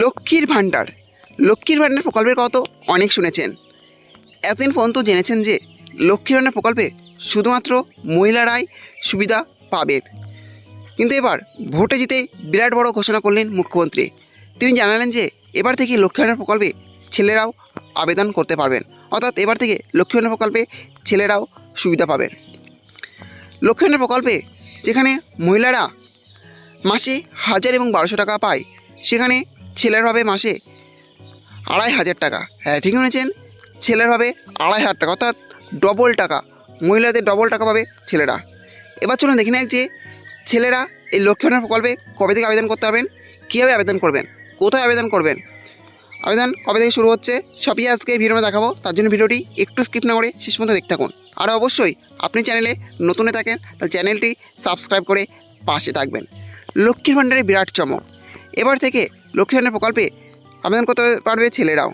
লক্ষ্মীর ভাণ্ডার। লক্ষ্মীর ভাণ্ডার প্রকল্পের কথা তো অনেক শুনেছেন। এতদিন পর্যন্ত জেনেছেন যে লক্ষ্মীর ভাণ্ডার প্রকল্পে শুধুমাত্র মহিলারাই সুবিধা পাবে। কিন্তু এবার ভোটে জিতে বিরাট বড় ঘোষণা করলেন মুখ্যমন্ত্রী। তিনি জানালেন যে এবার থেকে লক্ষ্মী ভাণ্ডার প্রকল্পে ছেলেরাও আবেদন করতে পারবেন। অর্থাৎ এবার থেকে লক্ষ্মী ভাণ্ডার প্রকল্পে ছেলেরাও সুবিধা পাবেন। লক্ষ্মী ভাণ্ডার প্রকল্পে যেখানে মহিলারা মাসে হাজার এবং বারোশো টাকা পায়, সেখানে ছেলের হবে মাসে আড়াই হাজার টাকা। হ্যাঁ ঠিক শুনেছেন? ছেলের হবে আড়াই হাজার টাকা, অর্থাৎ ডবল টাকা। মহিলাদের ডবল টাকা পাবে ছেলেরা। এবার চলুন দেখি না যে ছেলেরা এই লক্ষ্মীর প্রকল্পে কবে থেকে আবেদন করতে পারবেন, কীভাবে আবেদন করবেন, কোথায় আবেদন করবেন? আবেদন কবে থেকে শুরু হচ্ছে, সবই আজকে ভিডিওটা দেখাবো। তার জন্য ভিডিওটি একটু স্কিপ না করে শেষ পর্যন্ত দেখতে থাকুন। আর অবশ্যই আপনি চ্যানেলে নতুনে থাকেন, তাহলে চ্যানেলটি সাবস্ক্রাইব করে পাশে থাকবেন। লক্ষ্মীর ভাণ্ডারের বিরাট চমক। এবার থেকে লক্ষ্মী প্রকল্পে আবেদন করতে পারবে ছেলেরাও।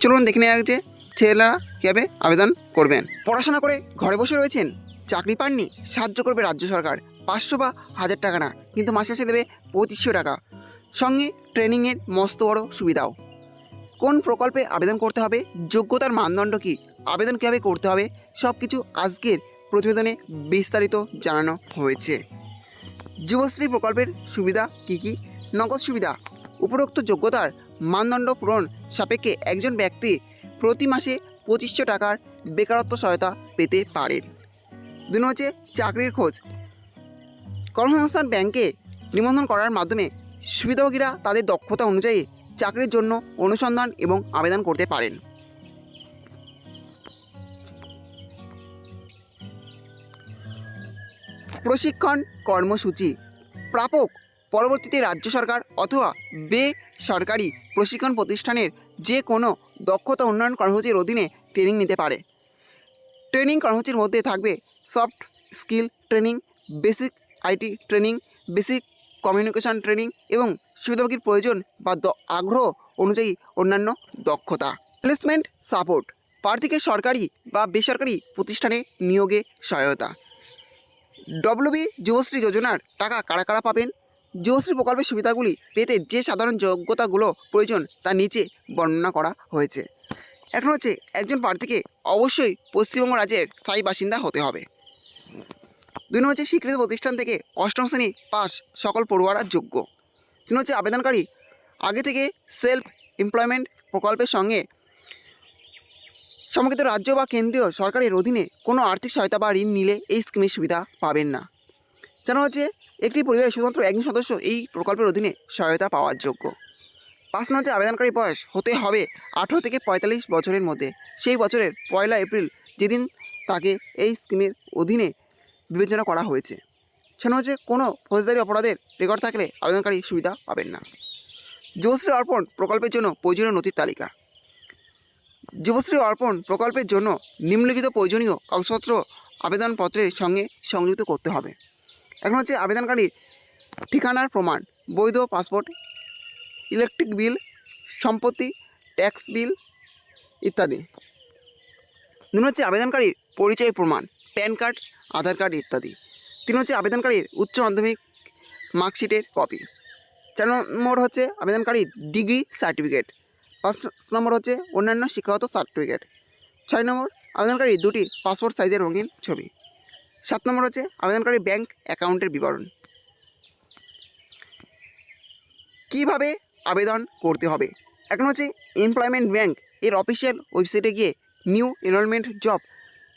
চলুন দেখে নেওয়া যে ছেলেরা কীভাবে আবেদন করবেন। পড়াশোনা করে ঘরে বসে রয়েছেন, চাকরি পাননি, সাহায্য করবে রাজ্য সরকার। পাঁচশো বা হাজার টাকা না, কিন্তু মাসে মাসে দেবে পঁচিশশো টাকা। সঙ্গে ট্রেনিংয়ের মস্ত বড় সুবিধাও। কোন প্রকল্পে আবেদন করতে হবে, যোগ্যতার মানদণ্ড কী, আবেদন কীভাবে করতে হবে সব কিছু আজকের প্রতিবেদনে বিস্তারিত জানানো হয়েছে। যুবশ্রী প্রকল্পের সুবিধা কী কী নগদ সুবিধা। উপরোক্ত যোগ্যতার মানদণ্ড পূরণ সাপেক্ষে একজন ব্যক্তি প্রতি মাসে পঁচিশশো টাকার বেকারত্ব সহায়তা পেতে পারেন দুই হচ্ছে চাকরির খোঁজ। কর্মসংস্থান ব্যাংকে নিবন্ধন করার মাধ্যমে সুবিধাভোগীরা তাদের দক্ষতা অনুযায়ী চাকরির জন্য অনুসন্ধান এবং আবেদন করতে পারেন। প্রশিক্ষণ কর্মসূচি। প্রাপক পরবর্তীতে রাজ্য সরকার অথবা বেসরকারি প্রশিক্ষণ প্রতিষ্ঠানের যে কোনো দক্ষতা উন্নয়ন কর্মসূচির অধীনে ট্রেনিং নিতে পারে। ট্রেনিং কর্মসূচির মধ্যে থাকবে soft skill training basic IT training basic communication training এবং সুবিধাভোগীর প্রয়োজন বা আগ্রহ অনুযায়ী অন্যান্য দক্ষতা। প্লেসমেন্ট সাপোর্ট প্রার্থীকে সরকারি বা বেসরকারি প্রতিষ্ঠানে নিয়োগে সহায়তা। ডব্লিউবি যুবশ্রী যোজনার টাকা কারা কারা পাবেন? যুবশ্রী প্রকল্পের সুবিধাগুলি পেতে যে সাধারণ যোগ্যতাগুলো প্রয়োজন তা নিচে বর্ণনা করা হয়েছে। এখন হচ্ছে একজন প্রার্থীকে অবশ্যই পশ্চিমবঙ্গ রাজ্যের স্থায়ী বাসিন্দা হতে হবে। দুই হচ্ছে স্বীকৃত প্রতিষ্ঠান থেকে অষ্টম শ্রেণি পাস সকল পড়ুয়ারা যোগ্য। তিন হচ্ছে আবেদনকারী আগে থেকে সেলফ এমপ্লয়মেন্ট প্রকল্পের সঙ্গে সমকিত রাজ্য বা কেন্দ্রীয় সরকারের অধীনে কোনো আর্থিক সহায়তা বা ঋণ নিলে এই স্কিমের সুবিধা পাবেন না। জানা হচ্ছে একটি পরিবারের শুধুমাত্র একজন সদস্য এই প্রকল্পের অধীনে সহায়তা পাওয়ার যোগ্য। পাঁচ হচ্ছে আবেদনকারী বয়স হতে হবে আঠেরো থেকে পঁয়তাল্লিশ বছরের মধ্যে। সেই বছরের পয়লা এপ্রিল যেদিন তাকে এই স্কিমের অধীনে বিবেচনা করা হয়েছে। সেটা হচ্ছে কোনো ফৌজদারি অপরাধের রেকর্ড থাকলে আবেদনকারী সুবিধা পাবেন না। যুবশ্রী অর্পণ প্রকল্পের জন্য প্রয়োজনীয় নথির তালিকা। যুবশ্রী অর্পণ প্রকল্পের জন্য নিম্নলিখিত প্রয়োজনীয় কাগজপত্র আবেদনপত্রের সঙ্গে সংযুক্ত করতে হবে। এখন হচ্ছে আবেদনকারীর ঠিকানার প্রমাণ, বৈধ পাসপোর্ট, ইলেকট্রিক বিল, সম্পত্তি, ট্যাক্স বিল ইত্যাদি। তিন হচ্ছে আবেদনকারীর পরিচয় প্রমাণ, প্যান কার্ড, আধার কার্ড ইত্যাদি। তিন হচ্ছে আবেদনকারীর উচ্চ মাধ্যমিক মার্কশিটের কপি। চার নম্বর হচ্ছে আবেদনকারীর ডিগ্রি সার্টিফিকেট। পাঁচ নম্বর হচ্ছে অন্যান্য শিক্ষাগত সার্টিফিকেট। ছয় নম্বর আবেদনকারী দুটি পাসপোর্ট সাইজের রঙিন ছবি। সাত নম্বর হচ্ছে আবেদনকারী ব্যাংক অ্যাকাউন্টের বিবরণ। কীভাবে আবেদন করতে হবে? এখন হচ্ছে এমপ্লয়মেন্ট ব্যাংক এর অফিসিয়াল ওয়েবসাইটে গিয়ে নিউ এনরোলমেন্ট জব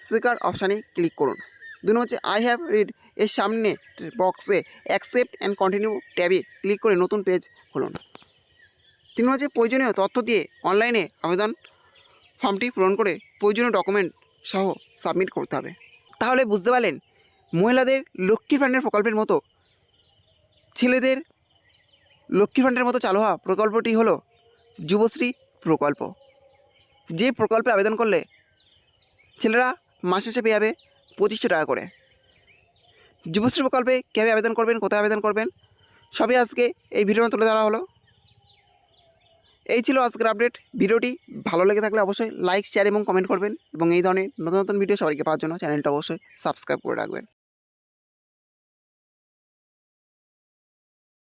সিকার অপশানে ক্লিক করুন। দুই হচ্ছে আই হ্যাভ রিড এর সামনে বক্সে অ্যাকসেপ্ট অ্যান্ড কন্টিনিউ ট্যাবে ক্লিক করে নতুন পেজ খুলুন। তিন হচ্ছে প্রয়োজনীয় তথ্য দিয়ে অনলাইনে আবেদন ফর্মটি পূরণ করে প্রয়োজনীয় ডকুমেন্ট সহ সাবমিট করতে হবে। তাহলে বুঝতে পারলেন, মহিলাদের লক্ষ্মীর ভাণ্ডার প্রকল্পের মতো, ছেলেদের লক্ষ্মীর ভাণ্ডারের মতো চালু হওয়া প্রকল্পটি হলো যুবশ্রী প্রকল্প। যে প্রকল্পে আবেদন করলে ছেলেরা মাসে শেষে পেয়ে যাবে পঁচিশশো টাকা করে। যুবশ্রী প্রকল্পে কীভাবে আবেদন করবেন, কোথায় আবেদন করবেন, সবই আজকে এই ভিডিও তুলে ধরা হলো। এই ছিল আজকের আপডেট ভিডিওটি ভালো লেগে থাকলে অবশ্যই লাইক শেয়ার এবং কমেন্ট করবেন। এবং এই ধরনের নতুন নতুন ভিডিও সবাইকে পাওয়ার জন্য চ্যানেলটা অবশ্যই সাবস্ক্রাইব করে রাখবেন।